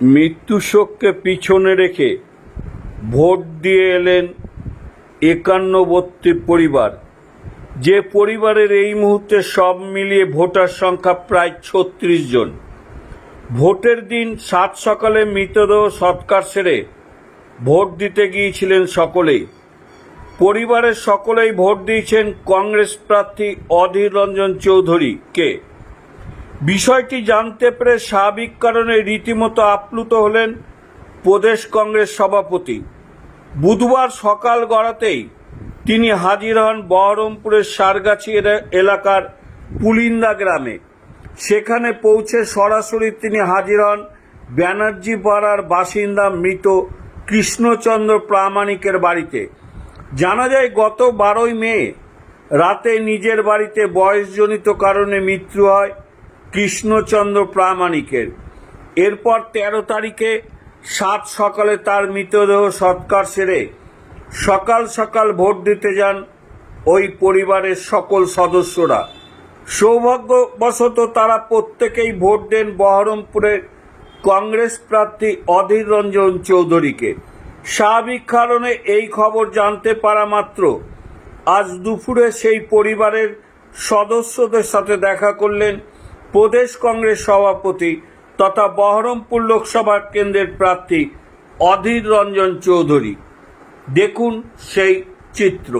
মৃত্যু শোককে পিছনে রেখে ভোট দিয়ে এলেন একান্নবর্তী পরিবার। যে পরিবারের এই মুহূর্তে সব মিলিয়ে ভোটার সংখ্যা প্রায় ছত্রিশ জন। ভোটের দিন সাত সকালে মৃতদেহ সৎকার সেরে ভোট দিতে গিয়েছিলেন সকলেই। পরিবারের সকলেই ভোট দিয়েছেন কংগ্রেস প্রার্থী অধীর রঞ্জন চৌধুরীকে বিষয়টি জানতে পেরে স্বাভাবিক কারণে রীতিমতো আপ্লুত হলেন প্রদেশ কংগ্রেস সভাপতি। বুধবার সকাল গড়াতেই তিনি হাজির হন বহরমপুরের সারগাছি এলা- এলাকার পুলিন্দা গ্রামে। সেখানে পৌঁছে সরাসরি তিনি হাজির হন ব্যানার্জি পাড়ার বাসিন্দা মৃত কৃষ্ণচন্দ্র প্রামাণিকের বাড়িতে। জানা যায়, গত বারোই মে রাতে নিজের বাড়িতে বয়সজনিত কারণে মৃত্যু হয়। কৃষ্ণচন্দ্র প্রামাণিকের। এরপর তেরো তারিখে সাত সকালে তার মৃতদেহ সৎকার সেরে সকাল সকাল ভোট দিতে যান ওই পরিবারের সকল সদস্যরা। সৌভাগ্যবশত তারা প্রত্যেকেই ভোট দেন বহরমপুরের কংগ্রেস প্রার্থী অধীর রঞ্জন চৌধুরীকে। স্বাভাবিক কারণে এই খবর জানতে পারা মাত্র। আজ দুপুরে সেই পরিবারের সদস্যদের সাথে দেখা করলেন প্রদেশ কংগ্রেস সভাপতি তথা বহরমপুর লোকসভা কেন্দ্রের প্রার্থী অধীর রঞ্জন চৌধুরী। দেখুন সেই চিত্র।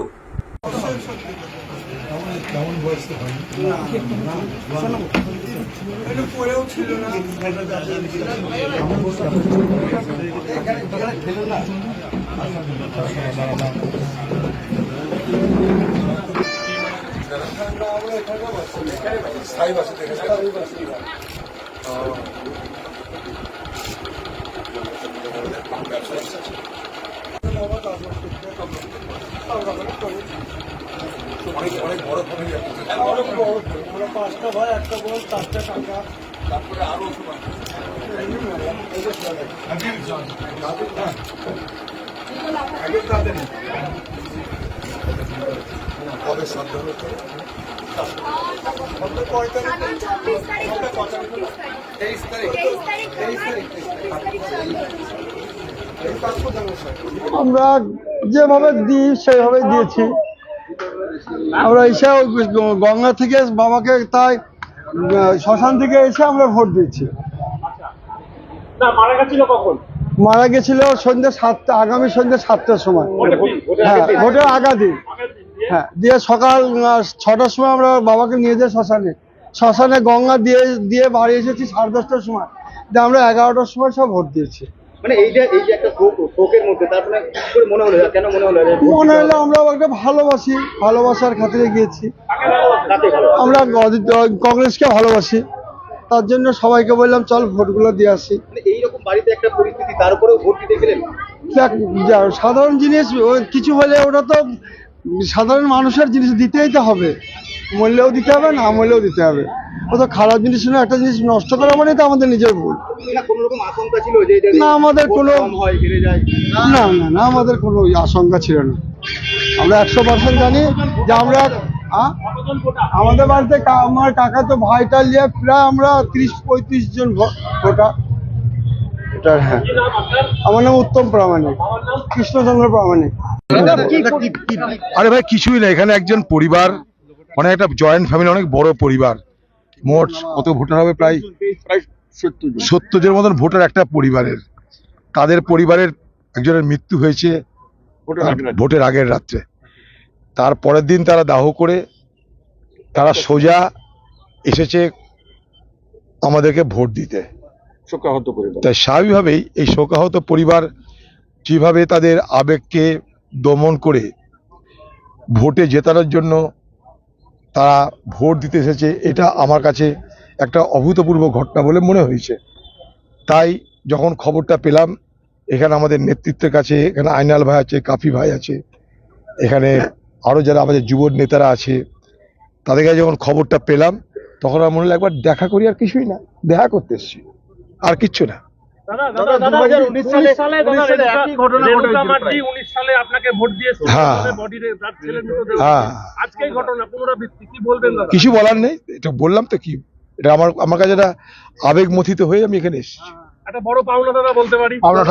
আমরা পাঁচটা ভাই একটা বল চারটে টাকা আগামী চব্বিশ তারিখ তেইশ তারিখ। তেইশ তারিখ আমরা যেভাবে দিই সেইভাবে দিয়েছি। আমরা এসে ওই গঙ্গা থেকে বাবাকে তাই শ্মশান থেকে এসে আমরা ভোট দিচ্ছি মারা গেছিল কখন? সন্ধ্যে সাতটা আগামী সন্ধ্যে সাতটার সময়। হ্যাঁ। ভোটের আগা দিন আগের দিন দিয়ে হ্যাঁ দিয়ে সকাল ছটার সময় আমরা বাবাকে নিয়ে যাই শ্মশানে। শ্মশানে গঙ্গা দিয়ে দিয়ে বাড়ি এসেছি সাড়ে দশটার সময়। দিয়ে আমরা এগারোটার সময় সব ভোট দিয়েছি। মানে এই যে এই যে একটা শোকের মধ্যে তারপরে মনে হলো কেন মনে হলো মনে হলো আমরা একটা ভালোবাসি ভালোবাসার খাতিরে গিয়েছি। আমরা কংগ্রেসকে ভালোবাসি। তার জন্য সবাইকে বললাম চল ভোটগুলো দিয়ে আসি। মানে এইরকম বাড়িতে একটা পরিস্থিতি তার উপরেও ভোট দিতে গেলেন? দেখ, সাধারণ জিনিস কিছু হলে ওটা তো সাধারণ মানুষের জিনিস দিতেই তো হবে। মূল্যেও দিতে হবে না মূল্যেও দিতে হবে। ও তো খারাপ জিনিস না একটা জিনিস নষ্ট করা মানে তো আমাদের নিজের ভুল। না কোনো রকম আশঙ্কা ছিল যে এটা না, আমাদের কোনো- না না না আমাদের কোনো আশঙ্কা ছিল না। আমরা একশো পার্সেন্ট জানি যে আমরা আমাদের বাড়িতে আমার কাকা তো ভাইটাল নিয়ে প্রায় আমরা ত্রিশ পঁয়ত্রিশ জন ভো- ভোটার। এটা হ্যাঁ। নাম আমার নাম উত্তম প্রামাণিক কৃষ্ণচন্দ্র প্রামাণিক। আরে ভাই কিছুই না এখানে একজন পরিবার অনেক একটা জয়েন্ট ফ্যামিলি অনেক বড় পরিবার। মোট কত ভোটার হবে প্রায়? সত্তর জন মতন ভোটার একটা পরিবারের। তাদের পরিবারের একজনের মৃত্যু হয়েছে ভোটের আগের রাত্রে। তার পরের দিন তারা দাহ করে তারা সোজা এসেছে আমাদেরকে ভোট দিতে। শোকাহত করে তাই স্বাভাবিকভাবেই এই শোকাহত পরিবার যেভাবে তাদের আবেগকে দমন করে ভোটে জেতানোর জন্য তারা ভোট দিতে এসেছে, এটা আমার কাছে একটা অভূতপূর্ব ঘটনা বলে মনে হয়েছে। তাই যখন খবরটা পেলাম, এখানে আমাদের নেতৃত্বের কাছে, এখানে আইনাল ভাই আছে, কাফি ভাই আছে, এখানে আরও যারা আমাদের যুব নেতারা আছে, তাদের কাছে যখন খবরটা পেলাম, তখন আমার মনে হলো একবার দেখা করি আর কিছুই না, দেখা করতে এসছি। আর কিচ্ছু না। দাদা দাদা দাদা 2019 সালে- দাদা, 19 সালে রেণুকা- একই ঘটনা রেণুকা ঘটেছিল মার্ডি প্রায়। 19 সালে আপনাকে ভোট দিয়েছে হ্যাঁ। বডির তার ছেলের মৃতদেহ হ্যাঁ। আজকেই ঘটনা পুনরাবৃত্তি কি বলবেন দাদা কিছু বলার নেই এটা বললাম তো কি এটা আমার আমার কাছে এটা আবেগ মথিত হয়ে আমি এখানে এসেছি একটা বড় পাওনা দাদা বলতে পারি পাওনা।